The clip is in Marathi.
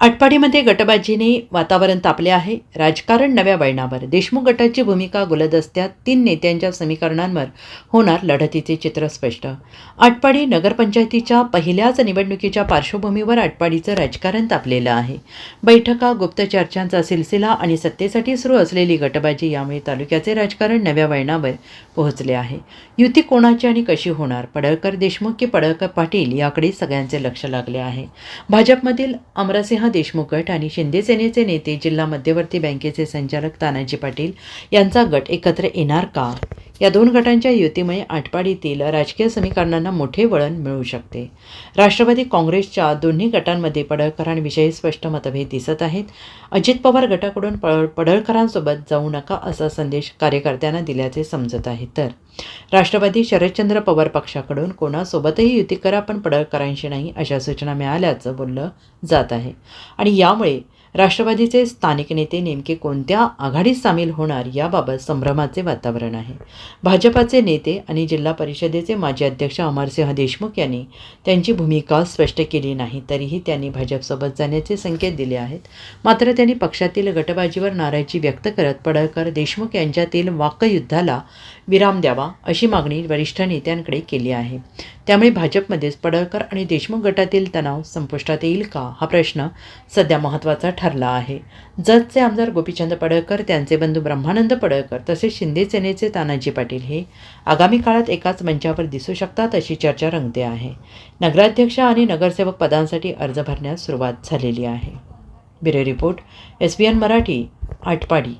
आटपाडीमध्ये गटबाजीने वातावरण तापले आहे. राजकारण नव्या वळणावर. देशमुख गटाची भूमिका गुलदस्त्यात तीन नेत्यांच्या समीकरणांवर होणार लढतीचे चित्र स्पष्ट. आटपाडी नगरपंचायतीच्या पहिल्याच निवडणुकीच्या पार्श्वभूमीवर आटपाडीचं राजकारण तापलेलं आहे. बैठका गुप्त चर्चांचा सिलसिला आणि सत्तेसाठी सुरू असलेली गटबाजी यामुळे तालुक्याचे राजकारण नव्या वळणावर पोहोचले आहे. युती कोणाची आणि कशी होणार? पडळकर देशमुख की पडळकर पाटील याकडे सगळ्यांचे लक्ष लागले आहे. भाजपमधील अमरसिंह देशमुख गट आणि शिंदे सेनेचे नेते जिल्हा मध्यवर्ती बँकेचे संचालक तानाजी पाटील यांचा गट एकत्र येणार का? या दोन गटांच्या युतीमुळे आटपाडीतील राजकीय समीकरणांना मोठे वळण मिळू शकते. राष्ट्रवादी काँग्रेसच्या दोन्ही गटांमध्ये पडळकरांविषयी स्पष्ट मतभेद दिसत आहेत. अजित पवार गटाकडून पळ पडळकरांसोबत जाऊ नका असा संदेश कार्यकर्त्यांना दिल्याचे समजत आहे तर. राष्ट्रवादी शरदचंद्र पवार पक्षाकडून कोणासोबतही युती करा पण पडळकरांशी नाही अशा सूचना मिळाल्याचं बोललं जात आहे. आणि यामुळे राष्ट्रवादीचे स्थानिक नेते नेमके कोणत्या आघाडीत सामील होणार याबाबत संभ्रमाचे वातावरण आहे. भाजपाचे नेते आणि जिल्हा परिषदेचे माजी अध्यक्ष अमरसिंह देशमुख यांनी त्यांची भूमिका स्पष्ट केली नाही तरीही त्यांनी भाजपसोबत जाण्याचे संकेत दिले आहेत. मात्र त्यांनी पक्षातील गटबाजीवर नाराजी व्यक्त करत पडळकर देशमुख यांच्यातील वाकयुद्धाला विराम द्यावा अशी मागणी वरिष्ठ नेत्यांकडे केली आहे. त्यामुळे भाजपमध्येच पडळकर आणि देशमुख गटातील तणाव संपुष्टात येईल का? हा प्रश्न सध्या महत्त्वाचा ठरला आहे. जतचे आमदार गोपीचंद पडळकर त्यांचे बंधू ब्रह्मानंद पडळकर तसेच शिंदे सेनेचे तानाजी पाटील हे आगामी काळात एकाच मंचावर दिसू शकतात अशी चर्चा रंगते आहे. नगराध्यक्ष आणि नगरसेवक पदांसाठी अर्ज भरण्यास सुरुवात झालेली आहे. Bureau report S B N Marathi Atpadi.